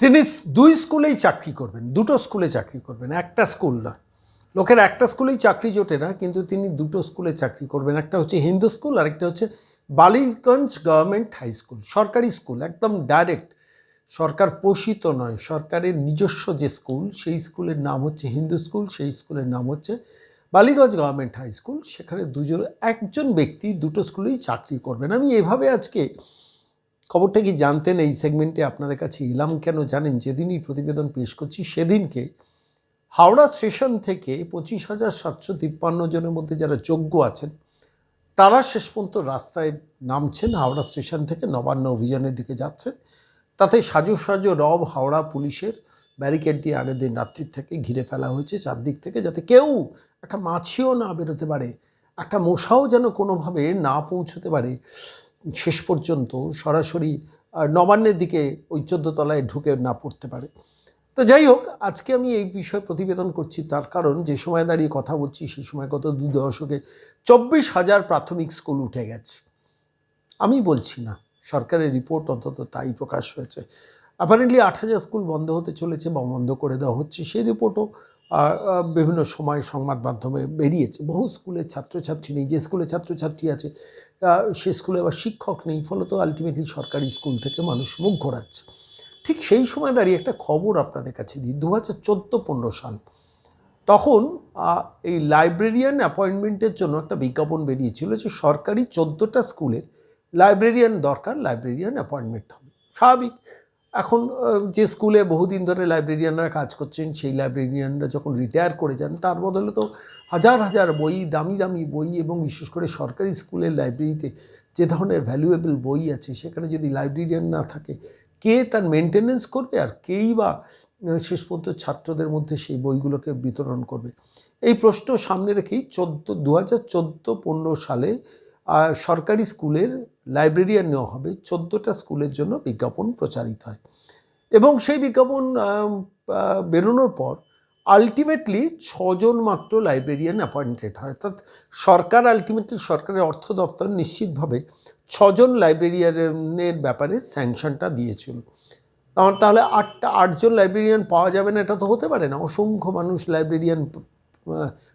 তিনি দুই স্কুলেই চাকরি করবেন, দুটো স্কুলে চাকরি করবেন, একটা স্কুল নয় লোকের একটা স্কুলেই চাকরি জোটে না, কিন্তু তিনি দুটো স্কুলে চাকরি করবেন, একটা হচ্ছে হিন্দু স্কুল, আরেকটা হচ্ছে বালিগঞ্জ গভর্নমেন্ট হাই স্কুল, সরকারি স্কুল, একদম ডাইরেক্ট। সরকার পোষিত নয়, সরকারের নিজস্ব যে স্কুল, সেই স্কুলের নাম হচ্ছে হিন্দু স্কুল, সেই স্কুলের নাম হচ্ছে বালিগঞ্জ গভর্নমেন্ট হাই স্কুল, সেখানে দুজন, একজন ব্যক্তি দুটো স্কুলেই চাকরি করবেন। আমি এভাবে আজকে খবরটা কি জানতেন এই সেগমেন্টে আপনাদের কাছে এলাম কেন? জানেন, যেদিনই প্রতিবেদন পেশ করছি, সেদিনকে হাওড়া স্টেশন থেকে পঁচিশ হাজার সাতশো তিপ্পান্ন জনের মধ্যে যারা যোগ্য আছেন, তারা শেষ পর্যন্ত রাস্তায় নামছেন, হাওড়া স্টেশন থেকে নবান্ন অভিযানের দিকে যাচ্ছেন। তাতে সাজু সাজু রব হাওড়া পুলিশের ব্যারিকেড দিয়ে আগের দিন রাত্রির থেকে ঘিরে ফেলা হয়েছে চারদিক থেকে, যাতে কেউ একটা মাছিও না বেরোতে পারে, একটা মশাও যেন কোনোভাবে না পৌঁছতে পারে। শেষ পর্যন্ত সরাসরি নবান্নের দিকে ওই তলায় ঢুকে না পড়তে পারে। তো যাই হোক, আজকে আমি এই বিষয়ে প্রতিবেদন করছি তার কারণ যে সময় দাঁড়িয়ে কথা বলছি, সেই সময় গত দু দশকে চব্বিশ হাজার প্রাথমিক স্কুল উঠে গেছে। আমি বলছি না, সরকারের রিপোর্ট অন্তত তাই প্রকাশ হয়েছে। অ্যাপারেন্টলি আট হাজার স্কুল বন্ধ হতে চলেছে বা বন্ধ করে দেওয়া হচ্ছে, সেই রিপোর্টও বিভিন্ন সময় সংবাদ মাধ্যমে বেরিয়েছে। বহু স্কুলের ছাত্রছাত্রী নেই, যে স্কুলে ছাত্রছাত্রী আছে সে স্কুলে আবার শিক্ষক নেই, ফলে তো আলটিমেটলি সরকারি স্কুল থেকে মানুষ মুখ ঘোরাচ্ছে। ঠিক সেই সময় দাঁড়িয়ে একটা খবর আপনাদের কাছে দিই দু হাজার চোদ্দ পনেরো সাল। তখন এই লাইব্রেরিয়ান অ্যাপয়েন্টমেন্টের জন্য একটা বিজ্ঞাপন বেরিয়েছিল যে সরকারি চোদ্দোটা স্কুলে লাইব্রেরিয়ান দরকার লাইব্রেরিয়ান অ্যাপয়েন্টমেন্ট হবে। স্বাভাবিক। এখন যে স্কুলে বহুদিন ধরে লাইব্রেরিয়ানরা কাজ করছেন, সেই লাইব্রেরিয়ানরা যখন রিটায়ার করে যান, তার বদলে তো হাজার হাজার বই, দামি দামি বই এবং বিশেষ করে সরকারি স্কুলের লাইব্রেরিতে যে ধরনের ভ্যালুয়েবল বই আছে, সেখানে যদি লাইব্রেরিয়ান না থাকে, কে তার মেনটেনেন্স করবে আর কেই বা শেষ পর্যন্ত ছাত্রদের মধ্যে সেই বইগুলোকে বিতরণ করবে? এই প্রশ্ন সামনে রেখেই চোদ্দ দু হাজার চোদ্দ পনেরো সালে সরকারি স্কুলের লাইব্রেরিয়ান নেওয়া হবে। চোদ্দোটা স্কুলের জন্য বিজ্ঞাপন প্রচারিত হয়। এবং সেই বিজ্ঞাপন বেরোনোর পর আলটিমেটলি ছজন মাত্র লাইব্রেরিয়ান অ্যাপয়েন্টেড হয়। অর্থাৎ সরকার আলটিমেটলি সরকারের অর্থ দপ্তর নিশ্চিতভাবে ছজন লাইব্রেরিয়ানের ব্যাপারে স্যাংশনটা দিয়েছিল। আমার তাহলে আটটা, আটজন লাইব্রেরিয়ান পাওয়া যাবে না, এটা তো হতে পারে না। অসংখ্য মানুষ লাইব্রেরিয়ান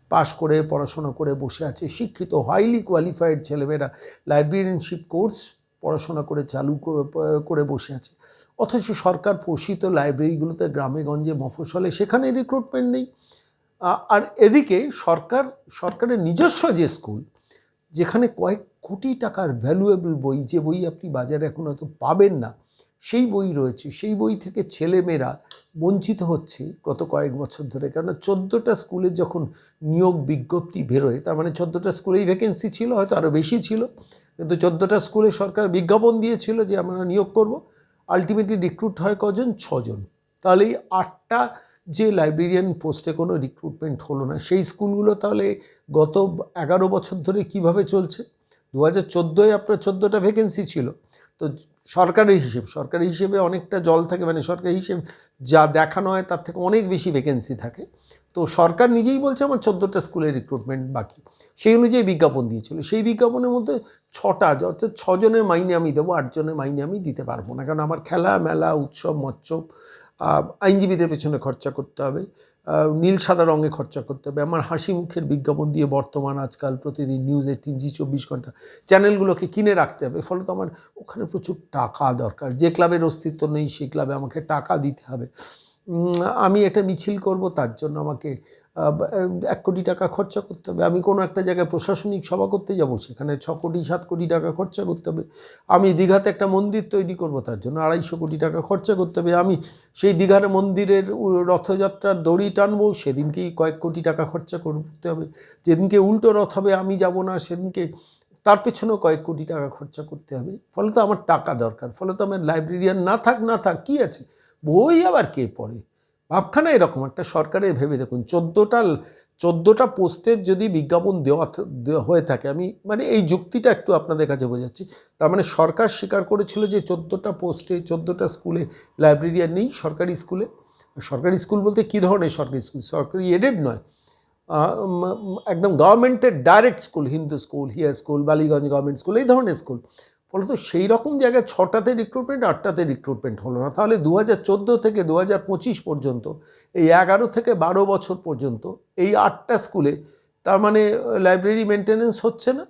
পাশ করে পড়াশোনা করে বসে আছে, শিক্ষিত হাইলি কোয়ালিফাইড ছেলেমেয়েরা। লাইব্রেরিয়ানশিপ কোর্স পড়াশোনা করে চালু করে- বসে আছে। অথচ সরকার পোষিত লাইব্রেরিগুলোতে গ্রামে গঞ্জে মফস্বলে, সেখানে রিক্রুটমেন্ট নেই। আর এদিকে সরকার, সরকারের নিজস্ব যে স্কুল যেখানে কয়েক কোটি টাকার ভ্যালুয়েবল বই, যে বই আপনি বাজারে এখন হয়তো পাবেন না সেই বই রয়েছে, সেই বই থেকে ছেলেমেয়েরা বঞ্চিত হচ্ছে গত কয়েক বছর ধরে। কেননা চোদ্দোটা স্কুলে যখন নিয়োগ বিজ্ঞপ্তি বেরোয়, তার মানে চোদ্দোটা স্কুলেই ভ্যাকেন্সি ছিল, হয়তো আরও বেশি ছিল, কিন্তু চোদ্দোটা স্কুলে সরকার বিজ্ঞাপন দিয়েছিল যে আমরা নিয়োগ করব। আলটিমেটলি রিক্রুট হয় কজন? ছজন। তাহলে এই আটটা যে লাইব্রেরিয়ান পোস্টে কোনো রিক্রুটমেন্ট হলো না, সেই স্কুলগুলো তাহলে গত এগারো বছর ধরে কীভাবে চলছে? দু হাজার চোদ্দোয় আপনার চোদ্দোটা ভ্যাকেন্সি ছিল। তো সরকারি হিসেব সরকারি হিসেবে অনেকটা জল থাকে মানে সরকারি হিসেব যা দেখানো হয় তার থেকে অনেক বেশি ভ্যাকেন্সি থাকে। তো সরকার নিজেই বলছে আমার চোদ্দোটা স্কুলের রিক্রুটমেন্ট বাকি। সেই অনুযায়ী বিজ্ঞাপন দিয়েছিল। সেই বিজ্ঞাপনের মধ্যে ছটা, অর্থাৎ ছজনের মাইনে আমি দেবো, আটজনের মাইনে আমি দিতে পারব না। কারণ আমার খেলা মেলা উৎসব মৎসব আইনজীবীদের পেছনে খরচা করতে হবে। নীল সাদা রঙে খরচা করতে হবে। আমার হাসি মুখের বিজ্ঞাপন দিয়ে বর্তমান আজকাল প্রতিদিন নিউজ এইটিন জি চব্বিশ ঘণ্টা চ্যানেলগুলোকে কিনে রাখতে হবে। ফলত আমার ওখানে প্রচুর টাকা দরকার। যে ক্লাবের অস্তিত্ব নেই সেই ক্লাবে আমাকে টাকা দিতে হবে। আমি এটা মিছিল করব, তার জন্য আমাকে এক কোটি টাকা খরচা করতে হবে। আমি কোনো একটা জায়গায় প্রশাসনিক সভা করতে যাব, সেখানে ছ কোটি, সাত কোটি টাকা খরচা করতে হবে। আমি দীঘাতে একটা মন্দির তৈরি করব, তার জন্য আড়াইশো কোটি টাকা খরচা করতে হবে। আমি সেই দীঘার মন্দিরের রথযাত্রার দড়ি টানবো, সেদিনকেই কয়েক কোটি টাকা খরচা করতে হবে। যেদিনকে উল্টো রথ হবে, আমি যাব না, সেদিনকে তার পেছনেও কয়েক কোটি টাকা খরচা করতে হবে। ফলে তো আমার টাকা দরকার, ফলে তো আমার লাইব্রেরিয়ান না থাক না থাক, কী আছে? বই আবার কে পড়ে? ভাবখানা এরকম, একটা সরকারের ভেবে দেখুন, চোদ্দোটা চোদ্দোটা পোস্টের যদি বিজ্ঞাপন দেওয়া হয়ে থাকে, আমি মানে এই যুক্তিটা একটু আপনাদের কাছে বোঝাচ্ছি। তার মানে সরকার স্বীকার করেছিল যে চোদ্দোটা পোস্টে, চোদ্দোটা স্কুলে লাইব্রেরিয়ান নেই, সরকারি স্কুলে। সরকারি স্কুল বলতে কী ধরনের সরকারি স্কুল? সরকারি এডেড নয়। একদম গভর্নমেন্টের ডাইরেক্ট স্কুল, হিন্দু স্কুল হিয়া স্কুল, বালিগঞ্জ গভর্নমেন্ট স্কুল এই ধরনের স্কুল। বলতো সেই রকম জায়গায় ছটাতে রিক্রুটমেন্ট আটটাতে রিক্রুটমেন্ট হলো না। তাহলে দু হাজার চোদ্দ থেকে দু হাজার পঁচিশ পর্যন্ত, এই এগারো থেকে বারো বছর পর্যন্ত এই আটটা স্কুলে তার মানে লাইব্রেরি মেনটেনেন্স হচ্ছে না।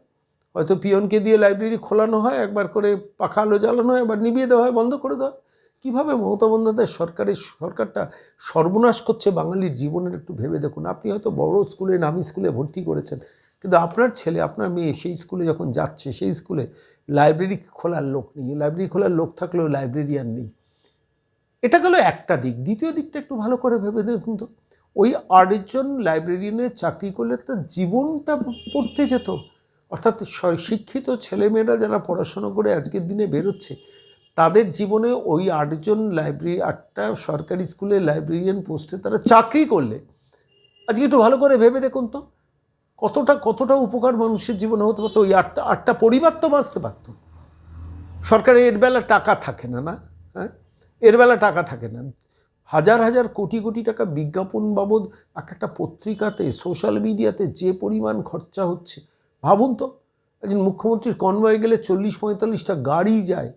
হয়তো পিয়নকে দিয়ে লাইব্রেরি খোলানো হয়, একবার করে পাখা আলো জ্বালানো হয় একবার নিভিয়ে দেওয়া হয়, বন্ধ করে দেওয়া হয়। কীভাবে মমতা বন্দ্যোপাধ্যায় সরকারের, সরকারটা সর্বনাশ করছে বাঙালির জীবনের একটু ভেবে দেখুন। আপনি হয়তো বড় স্কুলে নামি স্কুলে ভর্তি করেছেন কিন্তু আপনার ছেলে, আপনার মেয়ে সেই স্কুলে যখন যাচ্ছে, সেই স্কুলে লাইব্রেরি খোলার লোক নেই। লাইব্রেরি খোলার লোক থাকলেও লাইব্রেরিয়ান নেই। এটা গেল একটা দিক। দ্বিতীয় দিকটা একটু ভালো করে ভেবে দেখুন তো। ওই আটজন লাইব্রেরিয়ানের চাকরি করলে তার জীবনটা পড়তে যেত। অর্থাৎ শিক্ষিত ছেলেমেয়েরা যারা পড়াশোনা করে আজকের দিনে বেরোচ্ছে, তাদের জীবনে ওই আটজন লাইব্রেরি আটটা সরকারি স্কুলে লাইব্রেরিয়ান পোস্টে তারা চাকরি করলে। আজকে একটু ভালো করে ভেবে দেখুন তো। কতটা কতটা উপকার মানুষের জীবনে হতে পারতো? ওই আটটা আটটা পরিবার তো বাঁচতে পারতো। সরকারের এর বেলা টাকা থাকে না না? হ্যাঁ? এর বেলা টাকা থাকে না। হাজার হাজার কোটি কোটি টাকা বিজ্ঞাপন বাবদ এক একটা পত্রিকাতে সোশ্যাল মিডিয়াতে যে পরিমাণ খরচা হচ্ছে, ভাবুন তো। একজন মুখ্যমন্ত্রীর কনভয়ে গেলে চল্লিশ, পঁয়তাল্লিশটা গাড়ি যায়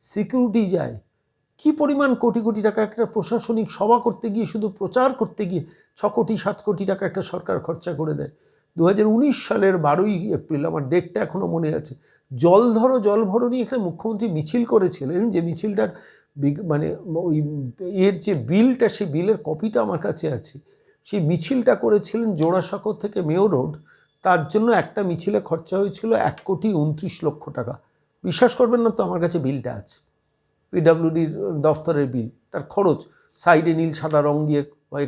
সিকিউরিটি যায়। কি পরিমাণ কোটি কোটি টাকা একটা প্রশাসনিক সভা করতে গিয়ে, শুধু প্রচার করতে গিয়ে ছ কোটি, সাত কোটি টাকা একটা সরকার খরচা করে দেয়? দু হাজার উনিশ সালের বারোই এপ্রিল, আমার ডেটটা এখনও মনে আছে, জল ধরো, জল ভরো নিয়ে একটা মুখ্যমন্ত্রী মিছিল করেছিলেন যে মিছিলটার মানে ওই এর যে বিলটা, সেই বিলের কপিটা আমার কাছে আছে। সেই মিছিলটা করেছিলেন জোড়াসাঁকো থেকে মেয়ো রোড, তার জন্য একটা মিছিলে খরচা হয়েছিল এক কোটি উনত্রিশ লক্ষ টাকা। বিশ্বাস করবেন না তো, আমার কাছে বিলটা আছে। পিডাব্লিউডির দফতরের বিল, তার খরচ, সাইডে নীল সাদা রং দিয়ে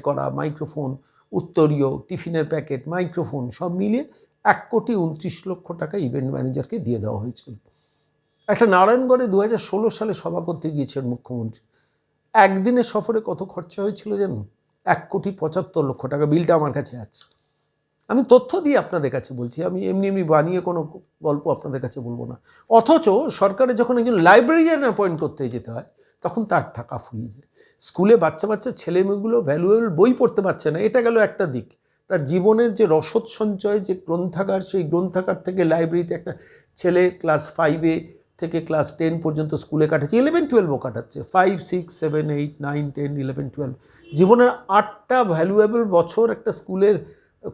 করা, মাইক্রোফোন উত্তরীয় টিফিনের প্যাকেট, মাইক্রোফোন সব মিলিয়ে এক কোটি উনত্রিশ লক্ষ টাকা ইভেন্ট ম্যানেজারকে দিয়ে দেওয়া হয়েছিল। একটা নারায়ণগড়ে দু হাজার ষোলো সালে সভা করতে গিয়েছিলেন মুখ্যমন্ত্রী। একদিনের সফরে কত খরচা হয়েছিল জানেন এক কোটি পঁচাত্তর লক্ষ টাকা বিলটা আমার কাছে আছে। আমি তথ্য দিয়ে আপনাদের কাছে বলছি, আমি এমনি এমনি বানিয়ে কোনো গল্প আপনাদের কাছে বলব না। অথচ সরকারে যখন একজন লাইব্রেরিয়ান অ্যাপয়েন্ট করতে যেতে হয় তখন তার টাকা ফুরিয়ে যায়। স্কুলে বাচ্চা বাচ্চা ছেলেমেয়েগুলো ভ্যালুয়েবল বই পড়তে পারছে না, এটা গেল একটা দিক। তার জীবনের যে রসদ সঞ্চয়, যে গ্রন্থাগার, সেই গ্রন্থাগার থেকে লাইব্রেরিতে একটা ছেলে ক্লাস ফাইভে থেকে ক্লাস টেন পর্যন্ত স্কুলে কাটাচ্ছে ইলেভেন টুয়েলভও কাটাচ্ছে। Five six seven eight nine ten eleven twelve জীবনের আটটা ভ্যালুয়েবল বছর একটা স্কুলের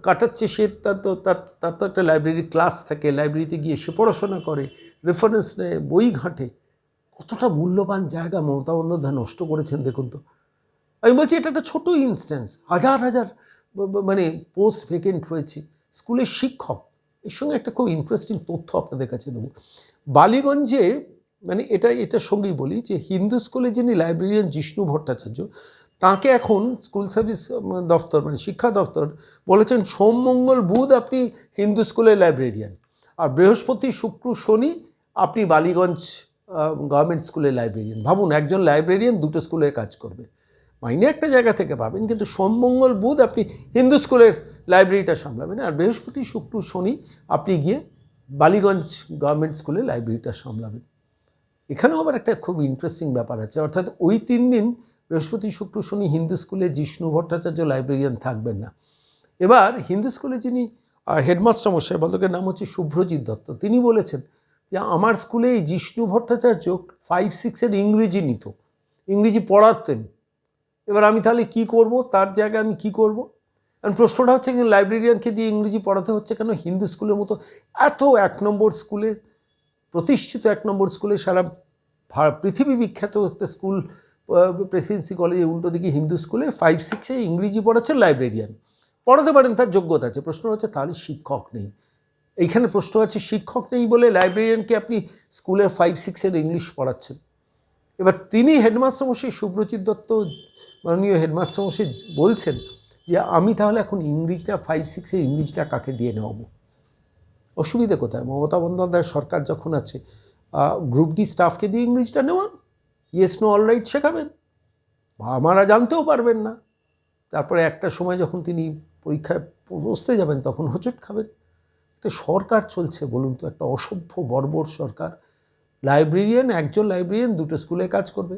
কাটাচ্ছে, সে তার তো, তার তার তো একটা লাইব্রেরি ক্লাস থাকে। লাইব্রেরিতে গিয়ে সে পড়াশোনা করে রেফারেন্স নেয়, বই ঘাঁটে। কতটা মূল্যবান জায়গা মমতা বন্দ্যোপাধ্যায় নষ্ট করেছেন দেখুন তো। আমি বলছি এটা একটা ছোটো ইনস্ট্যান্স হাজার হাজার মানে পোস্ট ভেকেন্ট রয়েছে। স্কুলের শিক্ষক, এর সঙ্গে একটা খুব ইন্টারেস্টিং তথ্য আপনাদের কাছে দেবো। বালিগঞ্জে মানে এটা, এটার সঙ্গেই বলি যে হিন্দু স্কুলে যিনি লাইব্রেরিয়ান জিষ্ণু ভট্টাচার্য, তাকে এখন স্কুল সার্ভিস দফতর মানে শিক্ষা দফতর বলেছেন, সোম, মঙ্গল, বুধ আপনি হিন্দু স্কুলের লাইব্রেরিয়ান আর বৃহস্পতি, শুক্র, শনি আপনি বালিগঞ্জ গভর্নমেন্ট স্কুলের লাইব্রেরিয়ান ভাবুন, একজন লাইব্রেরিয়ান দুটো স্কুলে কাজ করবে। মাইনে একটা জায়গা থেকে পাবেন, কিন্তু সোমমঙ্গল বুধ আপনি হিন্দু স্কুলের লাইব্রেরিটা সামলাবেন আর বৃহস্পতি, শুক্র, শনি আপনি গিয়ে বালিগঞ্জ গভর্নমেন্ট স্কুলে লাইব্রেরিটা সামলাবেন। এখানেও আবার একটা খুব ইন্টারেস্টিং ব্যাপার আছে, অর্থাৎ ওই তিন দিন বৃহস্পতি, শুক্র, শনি হিন্দু স্কুলে জিষ্ণু ভট্টাচার্য লাইব্রেরিয়ান থাকবেন না। এবার হিন্দু স্কুলে যিনি হেডমাস্টার মশাই বলকের নাম হচ্ছে শুভ্রজিৎ দত্ত, তিনি বলেছেন যে আমার স্কুলে এই জিষ্ণু ভট্টাচার্য ফাইভ সিক্সের ইংরেজি নিত, ইংরেজি পড়াতেন। এবার আমি তাহলে কি করব? তার জায়গায় আমি কি করব? কারণ প্রশ্নটা হচ্ছে যে লাইব্রেরিয়ানকে দিয়ে ইংরেজি পড়াতে হচ্ছে কেন? হিন্দু স্কুলের মতো এত এক নম্বর স্কুলে, প্রতিষ্ঠিত এক নম্বর স্কুলে সারা পৃথিবী বিখ্যাত একটা স্কুল প্রেসিডেন্সি কলেজে উল্টো দিকে হিন্দু স্কুলে ফাইভ সিক্সে ইংরেজি পড়াচ্ছে লাইব্রেরিয়ান পড়াতে পারেন, তার যোগ্যতা আছে। প্রশ্ন হচ্ছে তাহলে শিক্ষক নেই। এইখানে প্রশ্ন আছে, শিক্ষক নেই বলে লাইব্রেরিয়ানকে আপনি স্কুলের ফাইভ সিক্সের ইংলিশ পড়াচ্ছেন। এবার তিনি হেডমাস্টার মশাই সুব্রজিৎ দত্ত, মাননীয় হেডমাস্টার মশাই বলছেন যে, আমি তাহলে এখন ইংরেজিটা ফাইভ সিক্সের ইংরেজিটা কাকে দিয়ে নেব অসুবিধা কোথায়? মমতা বন্দ্যোপাধ্যায় সরকার যখন আছে গ্রুপ ডি স্টাফকে দিয়ে ইংরেজিটা নেওয়ান? ইয়েস নো অল রাইট শেখাবেন। বাবা মারা জানতেও পারবেন না। তারপরে একটা সময় যখন তিনি পরীক্ষায় বসতে যাবেন, তখন হোঁচট খাবেন। তো সরকার চলছে বলুন তো, একটা অসভ্য, বর্বর সরকার। লাইব্রেরিয়ান একজন লাইব্রেরিয়ান দুটো স্কুলে কাজ করবে।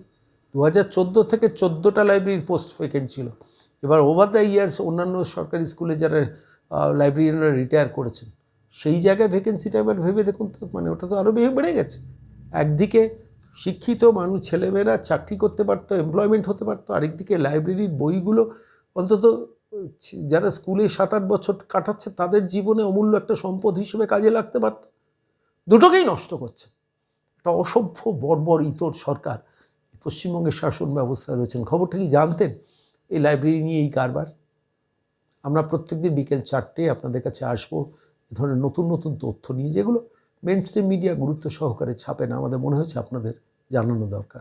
দু হাজার চোদ্দ থেকে চোদ্দোটা লাইব্রেরির পোস্ট ভ্যাকেন্ট ছিল। এবার ওভার দ্য ইয়ার্স অন্যান্য সরকারি স্কুলে যারা লাইব্রেরিয়ানরা রিটায়ার করেছেন, সেই জায়গায় ভ্যাকেন্সিটা এবার ভেবে দেখুন তো মানে ওটা তো আরও বেড়ে গেছে। একদিকে শিক্ষিত মানুষ, ছেলেমেয়েরা চাকরি করতে পারতো এমপ্লয়মেন্ট হতে পারতো, আরেকদিকে লাইব্রেরির বইগুলো অন্তত যারা স্কুলে সাত আট বছর কাটাচ্ছে, তাদের জীবনে অমূল্য একটা সম্পদ হিসেবে কাজে লাগতে পারত। দুটোকেই নষ্ট করছে। একটা অসভ্য, বর্বর, ইতর সরকার। পশ্চিমবঙ্গের শাসন ব্যবস্থায় রয়েছেন। খবরটা কি জানতেন? এই লাইব্রেরি নিয়ে এই কারবার? আমরা প্রত্যেকদিন বিকেল চারটে আপনাদের কাছে আসব। এ ধরনের নতুন নতুন তথ্য নিয়ে যেগুলো মেন স্ট্রিম মিডিয়া গুরুত্ব সহকারে ছাপে না। আমাদের মনে হয়েছে আপনাদের জানানো দরকার।